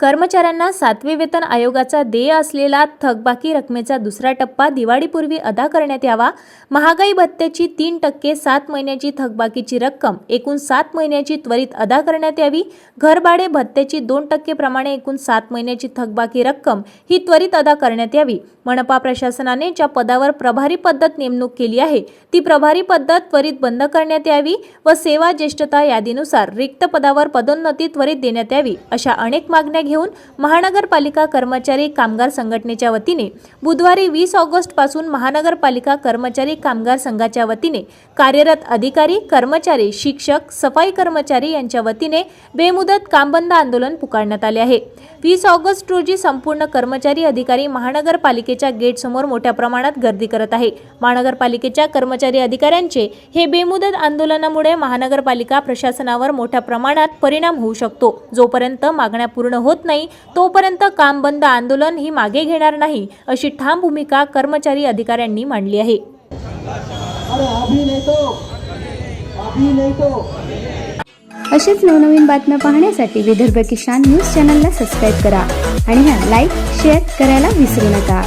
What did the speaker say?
कर्मचाऱ्यांना सातवे वेतन आयोगाचा देय असलेला थकबाकी रकमेचा दुसरा टप्पा दिवाळीपूर्वी अदा करण्यात यावा. महागाई भत्त्याची तीन टक्के सात महिन्याची थकबाकीची रक्कम एकूण सात महिन्याची त्वरित अदा करण्यात यावी. घरभाडे भत्त्याची दोन टक्के प्रमाणे एकूण सात महिन्याची थकबाकी रक्कम ही त्वरित अदा करण्यात यावी. मनपा प्रशासनाने ज्या पदावर प्रभारी पद्धत नेमणूक केली आहे ती प्रभारी पद्धत त्वरित बंद करण्यात यावी व सेवा ज्येष्ठता यादीनुसार रिक्त पदावर पदोन्नती त्वरित देण्यात यावी अशा अनेक मागण्या घेऊन महानगरपालिका कर्मचारी कामगार संघटनेच्या वतीने बुधवारी वीस ऑगस्टपासून महानगरपालिका कर्मचारी कामगार संघाच्या वतीने कार्यरत अधिकारी कर्मचारी शिक्षक सफाई कर्मचारी यांच्या वतीने बेमुदत कामबंद आंदोलन पुकारण्यात आले आहे. वीस ऑगस्ट रोजी संपूर्ण कर्मचारी अधिकारी महानगरपालिकेच्या गेटसमोर मोठ्या प्रमाणात गर्दी करत आहे. महानगरपालिकेच्या कर्मचारी अधिकाऱ्यांचे हे बेमुदत आंदोलनामुळे महानगरपालिका प्रशासनावर मोठ्या प्रमाणात परिणाम होऊ शकतो. जोपर्यंत मागण्या पूर्ण होत नाही तोपर्यंत काम बंद आंदोलन ही मागे घेणार नाही अशी ठाम भूमिका कर्मचारी अधिकाऱ्यांनी मांडली आहे. अशीच नवनवीन बातम्या पाहण्यासाठी विदर्भ किसान न्यूज चॅनलला सबस्क्राईब करा आणि हां लाईक शेअर करायला विसरू नका.